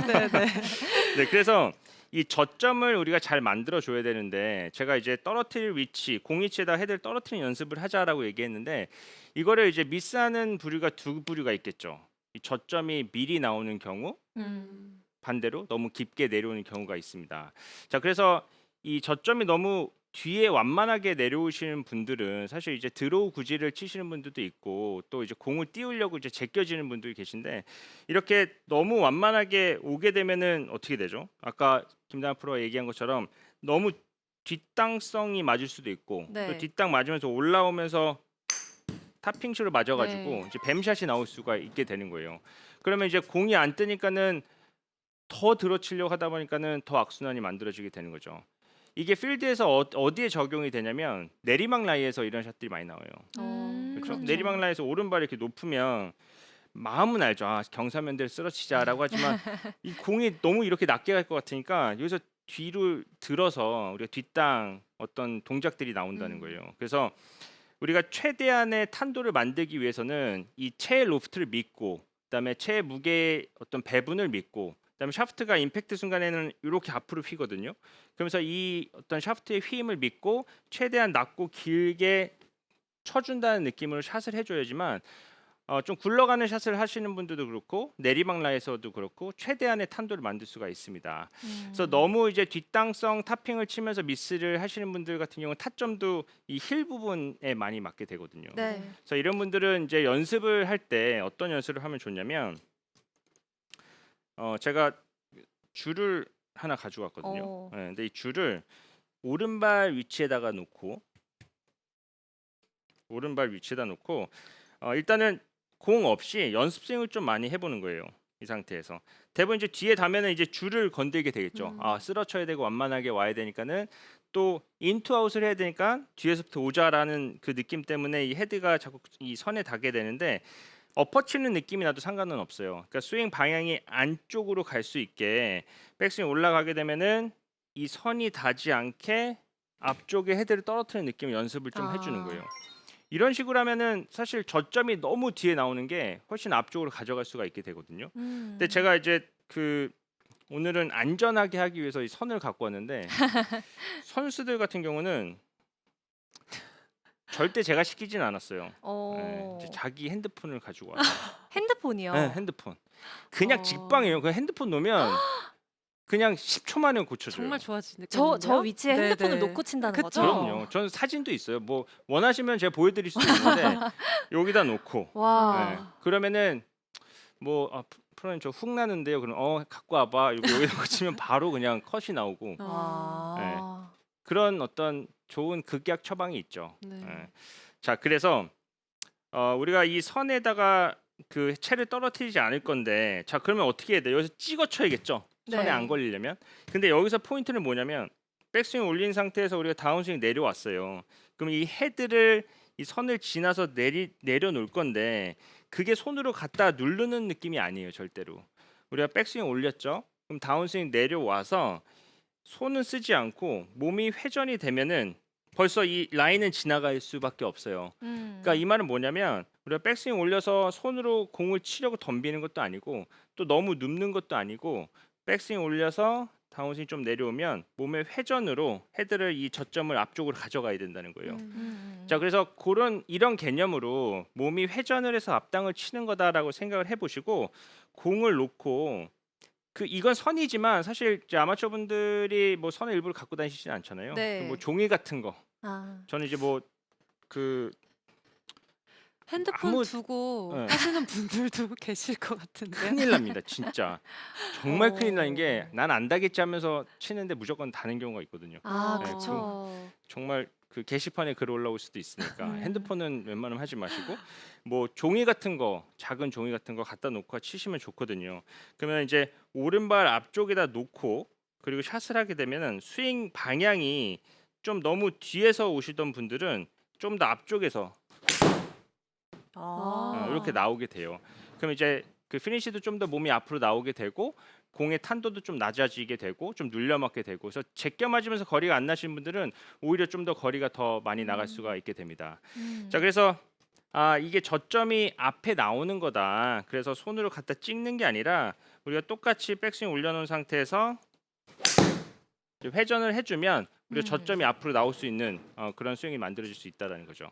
네, 네. 네, 그래서 이 저점을 우리가 잘 만들어 줘야 되는데 제가 이제 떨어뜨릴 위치, 공위치에다 헤드를 떨어뜨리는 연습을 하자라고 얘기했는데 이거를 이제 미스하는 부류가 두 부류가 있겠죠. 이 저점이 미리 나오는 경우, 음. 반대로 너무 깊게 내려오는 경우가 있습니다. 자, 그래서 이 저점이 너무 뒤에 완만하게 내려오시는 분들은 사실 이제 드로우 구질을 치시는 분들도 있고 또 이제 공을 띄우려고 이제 제껴지는 분들이 계신데 이렇게 너무 완만하게 오게 되면은 어떻게 되죠? 아까 김다나 프로가 얘기한 것처럼 너무 뒷땅성이 맞을 수도 있고 네. 또 뒷땅 맞으면서 올라오면서 탑핑쇼를 맞아가지고 네. 이제 뱀샷이 나올 수가 있게 되는 거예요. 그러면 이제 공이 안 뜨니까는 더 들어치려고 하다 보니까는 더 악순환이 만들어지게 되는 거죠. 이게 필드에서 어, 어디에 적용이 되냐면 내리막 라이에서 이런 샷들이 많이 나와요. 음, 그렇죠? 그렇죠. 내리막 라이에서 오른발 이렇게 높으면 마음은 알죠. 아, 경사면대를 쓰러치자라고 하지만 이 공이 너무 이렇게 낮게 갈 것 같으니까 여기서 뒤로 들어서 우리가 뒷땅 어떤 동작들이 나온다는 음. 거예요. 그래서 우리가 최대한의 탄도를 만들기 위해서는 이 체의 로프트를 믿고 그다음에 체의 무게의 어떤 배분을 믿고 그다음에 샤프트가 임팩트 순간에는 이렇게 앞으로 휘거든요. 그러면서 이 어떤 샤프트의 휘임을 믿고 최대한 낮고 길게 쳐준다는 느낌으로 샷을 해줘야지만 어, 좀 굴러가는 샷을 하시는 분들도 그렇고 내리막 라에서도 그렇고 최대한의 탄도를 만들 수가 있습니다. 음. 그래서 너무 이제 뒷땅성 타핑을 치면서 미스를 하시는 분들 같은 경우는 타점도 이 힐 부분에 많이 맞게 되거든요. 네. 그래서 이런 분들은 이제 연습을 할 때 어떤 연습을 하면 좋냐면 어 제가 줄을 하나 가져왔거든요. 어. 네, 근데 이 줄을 오른발 위치에다가 놓고 오른발 위치에다 놓고 어 일단은 공 없이 연습 스윙을 좀 많이 해보는 거예요. 이 상태에서 대부분 이제 뒤에 닿으면 이제 줄을 건들게 되겠죠. 음. 아 쓰러쳐야 되고 완만하게 와야 되니까는 또 인투 아웃을 해야 되니까 뒤에서부터 오자라는 그 느낌 때문에 이 헤드가 자꾸 이 선에 닿게 되는데 엎어치는 느낌이 나도 상관은 없어요. 그러니까 스윙 방향이 안쪽으로 갈 수 있게 백스윙 올라가게 되면은 이 선이 닿지 않게 앞쪽에 헤드를 떨어뜨리는 느낌 연습을 좀 아. 해주는 거예요. 이런 식으로 하면은 사실 저점이 너무 뒤에 나오는 게 훨씬 앞쪽으로 가져갈 수가 있게 되거든요. 음. 근데 제가 이제 그 오늘은 안전하게 하기 위해서 이 선을 갖고 왔는데 선수들 같은 경우는 절대 제가 시키진 않았어요. 어. 네, 이제 자기 핸드폰을 가지고 와요. 핸드폰이요. 네, 핸드폰. 그냥 어. 직방이에요. 그 핸드폰 놓으면 그냥 10초 만에 고쳐줘요. 정말 좋아지네. 저, 저 위치에 네, 핸드폰을 네. 놓고 친다는 그쵸. 거죠? 그럼요. 저는 사진도 있어요. 뭐 원하시면 제가 보여드릴 수도 있는데 여기다 놓고 와. 네. 그러면은 뭐 아, 프- 프로님 저 훅 나는데요. 그럼 어 갖고 와봐. 이거 여기다 고치면 바로 그냥 컷이 나오고 와. 네. 그런 어떤 좋은 극약 처방이 있죠. 네. 예. 자 그래서 어, 우리가 이 선에다가 그 채를 떨어뜨리지 않을 건데 자 그러면 어떻게 해야 돼? 여기서 찍어 쳐야겠죠. 선에 네. 안 걸리려면. 근데 여기서 포인트는 뭐냐면 백스윙 올린 상태에서 우리가 다운스윙 내려왔어요. 그럼 이 헤드를 이 선을 지나서 내리 내려놓을 건데 그게 손으로 갖다 누르는 느낌이 아니에요 절대로. 우리가 백스윙 올렸죠. 그럼 다운스윙 내려와서 손은 쓰지 않고 몸이 회전이 되면은 벌써 이 라인은 지나갈 수밖에 없어요. 음. 그러니까 이 말은 뭐냐면 우리가 백스윙 올려서 손으로 공을 치려고 덤비는 것도 아니고 또 너무 눕는 것도 아니고 백스윙 올려서 다운스윙 좀 내려오면 몸의 회전으로 헤드를 이 저점을 앞쪽으로 가져가야 된다는 거예요. 음. 음. 자 그래서 그런 이런 개념으로 몸이 회전을 해서 앞당을 치는 거다라고 생각을 해보시고 공을 놓고 그 이건 선이지만 사실 이제 아마추어 분들이 뭐 선을 일부러 갖고 다니시진 않잖아요. 네. 뭐 종이 같은 거 아. 저는 이제 뭐그 핸드폰 아무- 두고 네. 하시는 분들도 계실 것 같은데. 큰일 납니다 진짜 정말 어. 큰일 나는 게난 안 다겠지 하면서 치는데 무조건 다는 경우가 있거든요. 아, 네, 그렇죠. 정말 그 게시판에 글 올라올 수도 있으니까 음. 핸드폰은 웬만하면 하지 마시고 뭐 종이 같은 거 작은 종이 같은 거 갖다 놓고 치시면 좋거든요. 그러면 이제 오른발 앞쪽에다 놓고 그리고 샷을 하게 되면은 스윙 방향이 좀 너무 뒤에서 오시던 분들은 좀 더 앞쪽에서 아. 어, 이렇게 나오게 돼요. 그럼 이제 그 피니시도 좀 더 몸이 앞으로 나오게 되고 공의 탄도도 좀 낮아지게 되고 좀 눌려맞게 되고 그래서 제껴 맞으면서 거리가 안 나시는 분들은 오히려 좀 더 거리가 더 많이 나갈 수가 있게 됩니다. 음. 자 그래서 아 이게 저점이 앞에 나오는 거다. 그래서 손으로 갖다 찍는 게 아니라 우리가 똑같이 백스윙 올려놓은 상태에서 회전을 해주면 우리가 음. 저점이 앞으로 나올 수 있는 어, 그런 스윙이 만들어질 수 있다라는 거죠.